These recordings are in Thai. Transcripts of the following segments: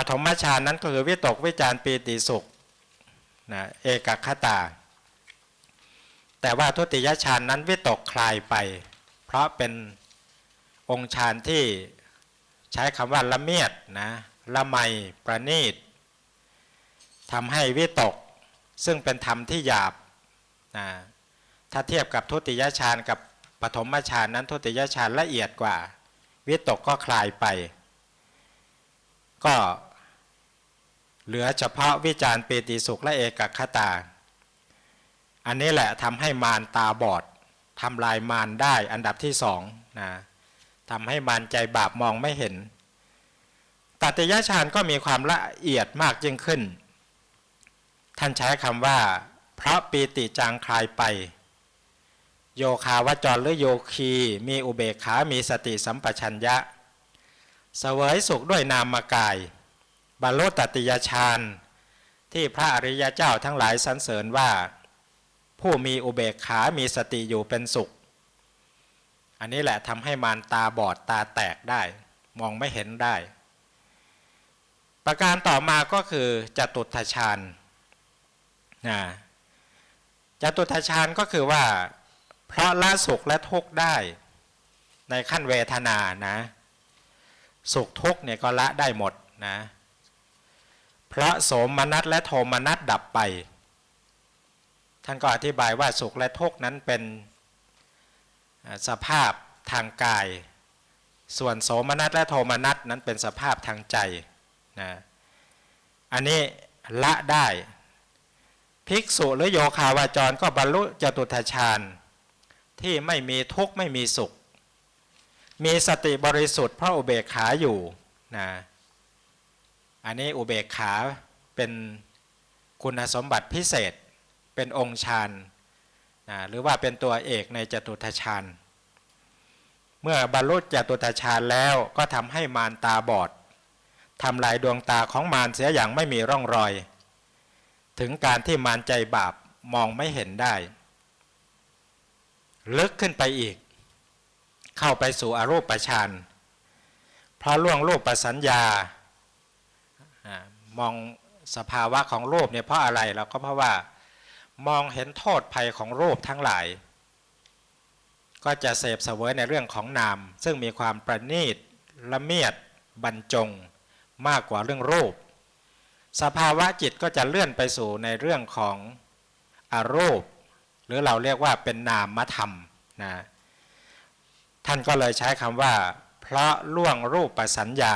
ปฐมฌานนั้นก็คือวิตกวิจารปีติสุขนะเอกคตา แต่ว่าทุติยฌานนั้นวิตกคลายไป เพราะเป็นองค์ฌานที่ใช้คำว่าละเมียดนะละไมประณีตทำให้วิตกซึ่งเป็นธรรมที่หยาบนะถ้าเทียบกับทุติยฌานกับปฐมฌานนั้นทุติยฌานละเอียดกว่า วิตกก็คลายไป ก็ เหลือเฉพาะวิจารณ์ปีติสุขและเอกคตา อันนี้แหละทำให้มารตาบอดทำลายมารได้อันดับที่สองนะทำให้มารใจบาปมองไม่เห็นตัตยฌานก็มีความละเอียดมากยิ่งขึ้น ท่านใช้คำว่าเพราะปีติจางคลายไป โยคาวจรหรือโยคี มีอุเบกขา มีสติสัมปชัญญะเสวยสุขด้วยนามกาย บรรลุตติยฌานที่พระอริยเจ้าทั้งหลายสรรเสริญว่า ผู้มีอุเบกขามีสติอยู่เป็นสุข อันนี้แหละทำให้มารตาบอดตาแตกได้ มองไม่เห็นได้ ประการต่อมาก็คือจตุทชาญนะจตุทชาญก็คือว่า เพราะละสุขและทุกข์ได้ในขั้นเวทนานะ สุขทุกข์เนี่ยก็ละได้หมดนะ เพราะโสมนัสและโทมนัสดับไป ท่านก็อธิบายว่าสุขและทุกข์นั้นเป็นสภาพทางกาย ส่วนโสมนัสและโทมนัสนั้นเป็นสภาพทางใจนะอันนี้ละได้ ภิกษุหรือโยคาวาจรก็บรรลุจตุทชาญที่ไม่มีทุกข์ไม่มีสุข มีสติบริสุทธิ์เพราะอุเบกขาอยู่นะ อันนี้อุเบกขาเป็นคุณสมบัติพิเศษ เป็นองค์ฌานนะหรือว่าเป็นตัวเอกในจตุทชาญเมื่อบรรลุจตุทชาญแล้วก็ทำให้มารตาบอดทำลายดวงตาของมารเสียอย่างไม่มีร่องรอย ถึงการที่มารใจบาปมองไม่เห็นได้ ลึกขึ้นไปอีก เข้าไปสู่อรูปฌานเพราะล่วงรูปประสัญญา มองสภาวะของรูปเนี่ยเพราะอะไรเราก็เพราะว่ามองเห็นโทษภัยของรูปทั้งหลาย ก็จะเสพเสวยในเรื่องของนาม ซึ่งมีความประณีตละเมียดบรรจงมากกว่าเรื่องรูป สภาวะจิตก็จะเลื่อนไปสู่ในเรื่องของอารูป หรือเราเรียกว่าเป็นนามธรรมนะท่านก็เลยใช้คำว่า เพราะล่วงรูปประสัญญา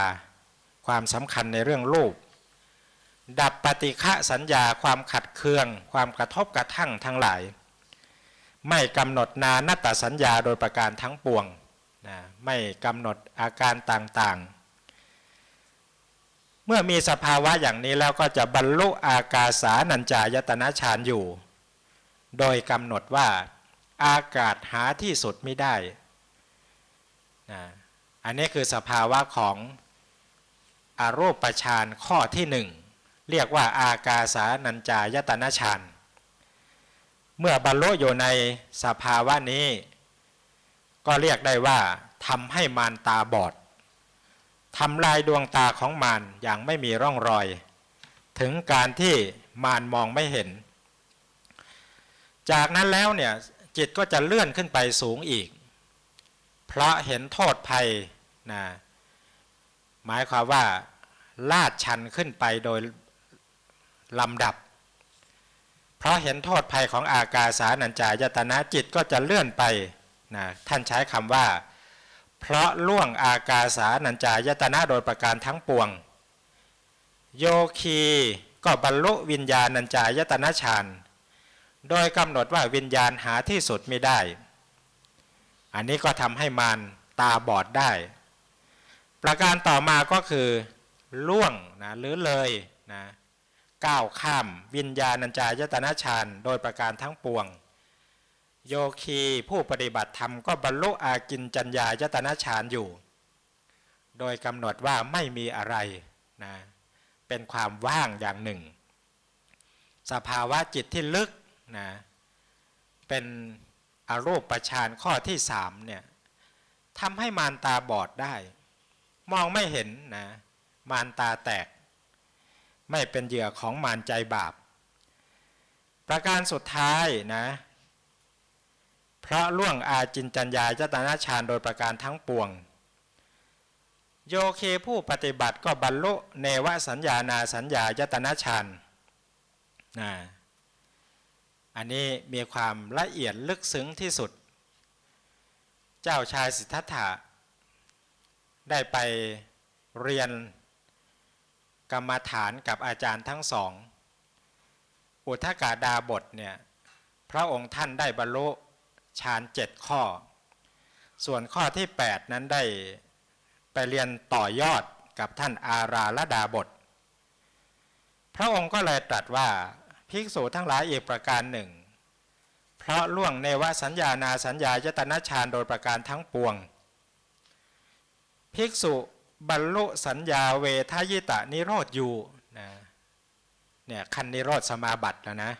ความสำคัญในเรื่องรูป ดับปฏิฆะสัญญาความขัดเคือง ความกระทบกระทั่งทั้งหลาย ไม่กำหนดนานัตตสัญญาโดยประการทั้งปวงนะไม่กำหนดอาการต่างๆ เมื่อมีสภาวะอย่างนี้แล้วก็จะบรรลุอากาสานัญจายตนะฌานอยู่ โดยกำหนดว่าอากาศหาที่สุดไม่ได้นะอันนี้คือสภาวะของอารูปฌานข้อที่หนึ่ง เรียกว่าอากาสานัญจายตนะฌานเมื่อบรรลุอยู่ในสภาวะนี้ ก็เรียกได้ว่าทำให้มารตาบอดทำลายดวงตาของมารอย่างไม่มีร่องรอย ถึงการที่มารมองไม่เห็น จากนั้นแล้วเนี่ยจิตก็จะเลื่อนขึ้นไปสูงอีก เพราะเห็นโทษภัยนะหมายความว่าลาดชันขึ้นไปโดย ลำดับ เพราะเห็นโทษภัยของอากาสานัญจายตนะจิตก็จะเลื่อนไปนะท่านใช้คำว่า เพราะล่วงอากาสานัญจายตนะโดยประการทั้งปวง โยคีก็บรรลุวิญญาณัญจายตนะฌานโดยกำหนดว่าวิญญาณหาที่สุดไม่ได้ อันนี้ก็ทำให้มารตาบอดได้ ประการต่อมาก็คือ ล่วงนะหรือเลยนะ ก้าวข้าม วิญญาณัญจายตนะฌานโดยประการทั้งปวง โยคีผู้ปฏิบัติธรรมก็บรรลุอากินจัญญายตนะฌานอยู่ โดยกำหนดว่าไม่มีอะไรนะเป็นความว่างอย่างหนึ่ง สภาวะจิตที่ลึกนะเป็นอรูปประชานข้อที่สามเนี่ยทำให้มารตาบอดได้ มองไม่เห็นนะมารตาแตก ไม่เป็นเหยื่อของมารใจบาป ประการสุดท้ายนะเพราะล่วงอาจินจัญญายตนาฌานโดยประการทั้งปวง โยเคผู้ปฏิบัติก็บรรลุเนวสัญญานาสัญญายตนาฌานนะอันนี้มีความละเอียดลึกซึ้งที่สุด เจ้าชายสิทธัตถะได้ไปเรียน กรรมฐานกับอาจารย์ทั้งสอง อุทกาดาบทเนี่ยพระองค์ท่านได้บรรลุฌานเจ็ดข้อ ส่วนข้อที่ 8 นั้นได้ไปเรียนต่อยอดกับท่านอาราลดาบท พระองค์ก็เลยตรัสว่าภิกษุทั้งหลายอีกประการหนึ่ง เพราะล่วงเนวสัญญานาสัญญายตนะฌานโดยประการทั้งปวง ภิกษุ บรรลุสัญญาเวทายตะนิโรธอยู่นะเนี่ยคันนิโรธสมาบัติแล้วนะ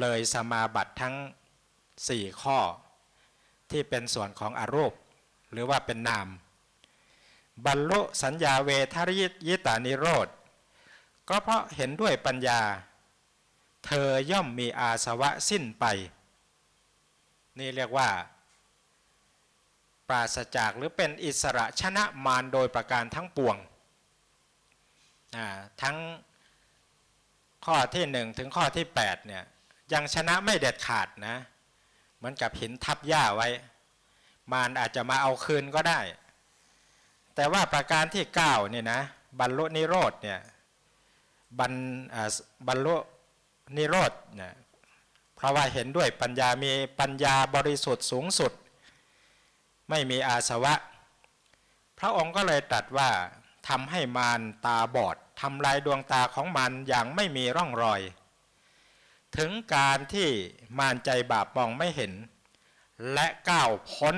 เลยสมาบัติทั้ง 4 ข้อ ที่เป็นส่วนของอารูปหรือว่าเป็นนาม บรรลุสัญญาเวทายยิตานิโรธ ก็เพราะเห็นด้วยปัญญา เธอย่อมมีอาสวะสิ้นไป นี่เรียกว่า ปราศจากหรือเป็นอิสระชนะมารโดยประการทั้งปวงทั้งข้อที่ 1 ถึงข้อที่8เนี่ยยังชนะไม่เด็ดขาดนะเหมือนกับหินทับหญ้าไว้ มารอาจจะมาเอาคืนก็ได้ แต่ว่าประการที่9เนี่ยนะบรรลุนิโรธเนี่ยบรรบรรลุนิโรธเนี่ยเพราะว่าเห็นด้วยปัญญามีปัญญาบริสุทธิ์สูงสุด ไม่มีอาสวะ พระองค์ก็เลยตรัสว่าทำให้มารตาบอดทำลายดวงตาของมันอย่างไม่มีร่องรอย ถึงการที่มารใจบาปมองไม่เห็น และก้าวพ้น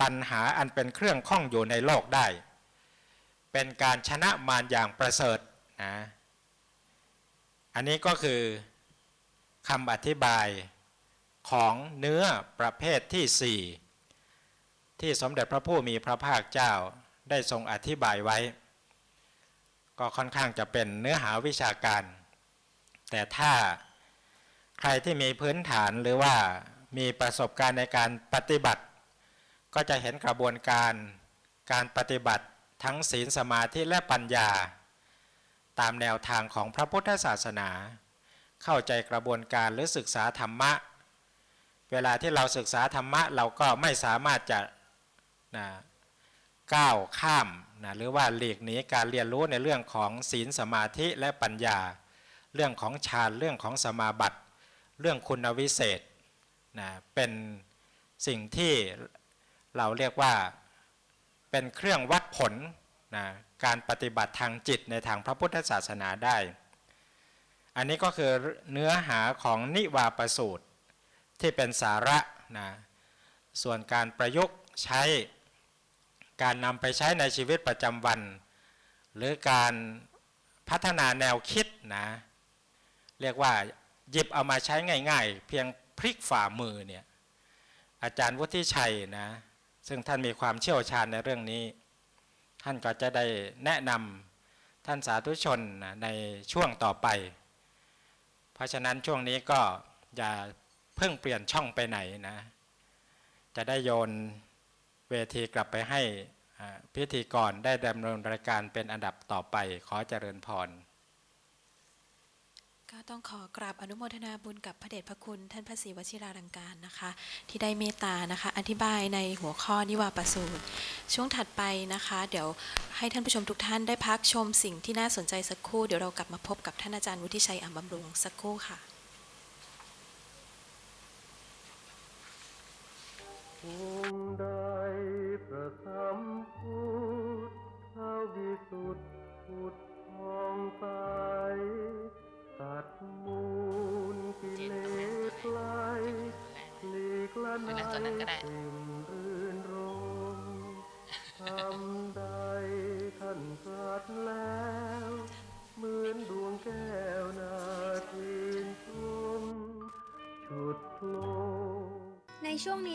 ตันหาอันเป็นเครื่องข้องอยู่ในโลกได้ เป็นการชนะมารอย่างประเสริฐนะอันนี้ก็คือคำอธิบายของเนื้อประเภทที่ 4 ที่สมเด็จพระผู้มีพระภาคเจ้าได้ทรงอธิบายไว้ ก็ค่อนข้างจะเป็นเนื้อหาวิชาการ แต่ถ้าใครที่มีพื้นฐานหรือว่ามีประสบการณ์ในการปฏิบัติ ก็จะเห็นกระบวนการการปฏิบัติทั้งศีลสมาธิและปัญญา ตามแนวทางของพระพุทธศาสนา เข้าใจกระบวนการหรือศึกษาธรรมะ เวลาที่เราศึกษาธรรมะเราก็ไม่สามารถจะ นะก้าวข้ามนะหรือว่าหลีกหนีการเรียนรู้ในเรื่องของศีลสมาธิและปัญญา เรื่องของฌานเรื่องของสมาบัติเรื่องคุณวิเศษนะเป็นสิ่งที่เราเรียกว่าเป็นเครื่องวัดผลนะการปฏิบัติทางจิตในทางพระพุทธศาสนาได้ อันนี้ก็คือเนื้อหาของนิวาประสูตรที่เป็นสาระนะส่วนการประยุกต์ใช้ การนำไปใช้ในชีวิตประจำวัน หรือการพัฒนาแนวคิดนะเรียกว่าหยิบเอามาใช้ง่าย ๆ เพียงพลิกฝ่ามือเนี่ยอาจารย์วุฒิชัยนะซึ่งท่านมีความเชี่ยวชาญในเรื่องนี้ ท่านก็จะได้แนะนำท่านสาธุชนนะในช่วงต่อไป เพราะฉะนั้นช่วงนี้ก็อย่าเพิ่งเปลี่ยนช่องไปไหนนะจะได้โยน เวทีกลับไปให้พิธีกรได้ดำเนินรายการเป็นอันดับต่อไปขอเจริญพรก็ต้องขอกราบอนุโมทนาบุญกับพระเดชพระคุณ ท่านพระศรีวชิราลังการนะคะ ที่ได้เมตตานะคะ อธิบายในหัวข้อนิวาประสูตรช่วงถัดไปนะคะ เดี๋ยวให้ท่านผู้ชมทุกท่านได้พักชมสิ่งที่น่าสนใจสักครู่เดี๋ยวเรากลับมาพบกับท่านอาจารย์วุฒิชัยอ่ำบำรุงสักครู่ค่ะองค์ใดป คำพูดเท่าวิสุทธิพุดทองไปตัดมูลกิเลสไกลหลีกละนายสิ่ง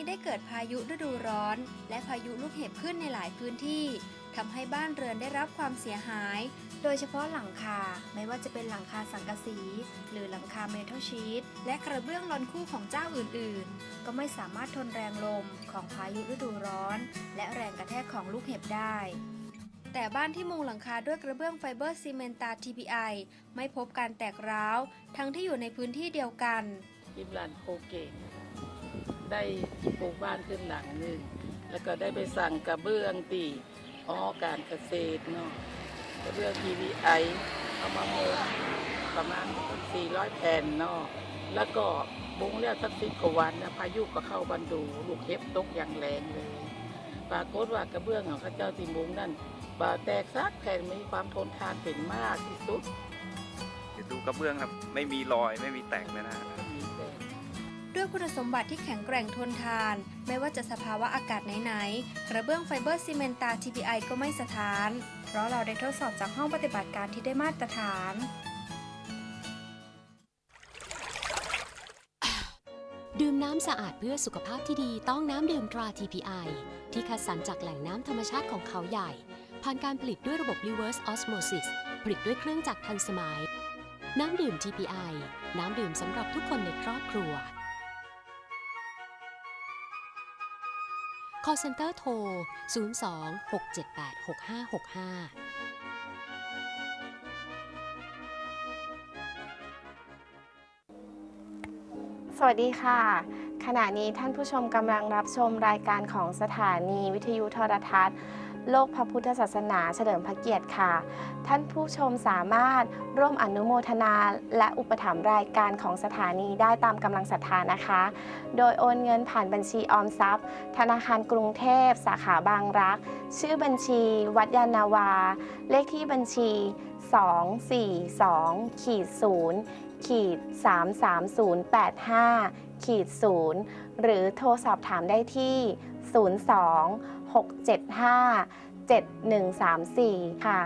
ได้เกิดพายุฤดูร้อน และพายุลูกเห็บขึ้นในหลายพื้นที่ทำให้บ้านเรือนได้รับความเสียหาย โดยเฉพาะหลังคาไม่ว่าจะเป็นหลังคาสังกะสี หรือหลังคาเมทัลชีตและกระเบื้องลอนคู่ของเจ้าอื่นๆ ก็ไม่สามารถทนแรงลมของพายุฤดูร้อน และแรงกระแทกของลูกเห็บได้แต่บ้านที่มุงหลังคาด้วยกระเบื้องไฟเบอร์ซีเมนตา TPI ไม่พบการแตกร้าว ทั้งที่อยู่ในพื้นที่เดียวกันยิมลานโคเกต ได้ปลูกบ้านขึ้นหลังหนึ่งแล้วก็ได้ไปสั่งกระเบื้องตีอ้อการเกษตรเนาะกระเบื้อง PVI เอามาโมประมาณ 400 แผ่นเนาะแล้วก็บุงแล้วสักสิบกว่าวันนะพายุก็เข้าบันดูลูกเห็บตกอย่างแรงเลยปรากฏว่ากระเบื้องของข้าเจ้าติมุงนั่นบาแตกซักแผ่นมีความทนทานเป็นมากที่สุดเดี๋ยวดูกระเบื้องครับ ไม่มีรอยไม่มีแตกเลยนะ ด้วยคุณสมบัติที่แข็งแกร่งทนทาน ไม่ว่าจะสภาวะอากาศไหนๆ กระเบื้องไฟเบอร์ซีเมนตา TPI ก็ไม่สะท้าน เพราะเราได้ทดสอบจากห้องปฏิบัติการที่ได้มาตรฐาน ดื่มน้ำสะอาดเพื่อสุขภาพที่ดีต้องน้ำดื่มตรา TPI ที่คัดสรรจากแหล่งน้ำธรรมชาติของเขาใหญ่ ผ่านการผลิตด้วยระบบ reverse osmosis ผลิตด้วยเครื่องจักรทันสมัย น้ำดื่ม TPI น้ำดื่มสำหรับทุกคนในครอบครัว call center โทร 02-678-6565สวัสดีค่ะ ขณะนี้ท่านผู้ชมกำลังรับชมรายการของสถานีวิทยุโทรทัศน์ โลกพระพุทธศาสนาเฉลิมพระเกียรติค่ะ ท่านผู้ชมสามารถร่วมอนุโมทนาและอุปถัมภ์รายการของสถานีได้ตามกำลังศรัทธานะคะ โดยโอนเงินผ่านบัญชีออมทรัพย์ ธนาคารกรุงเทพ สาขาบางรัก ชื่อบัญชี วัดยานาวา เลขที่บัญชี 242ขีด0ขีด33085ขีด0หรือโทรสอบถามได้ที่ 02 675 7134 ค่ะ